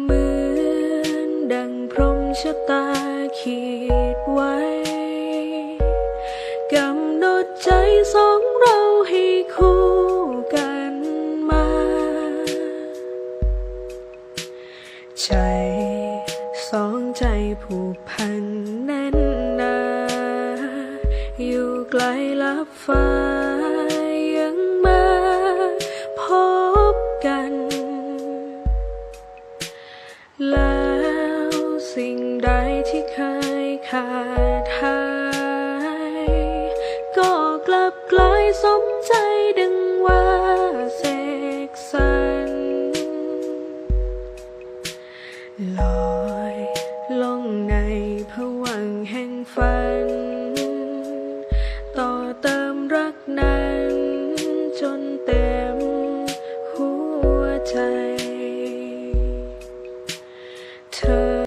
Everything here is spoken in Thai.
เหมือนดังพรมชะตาขีดไว้กำหนดใจสองเราให้คู่กันมา ใจสองใจผูกพันแน่นหนา อยู่ไกลลับฟ้า แล้วสิ่งใดที่เคยขาดหาย ก็กลับกลายสมใจดังว่าเสกสรรลอยลงในผวังแห่งฝัน ต่อเติมรักนั้น จนเต็มหัวใจ เธอ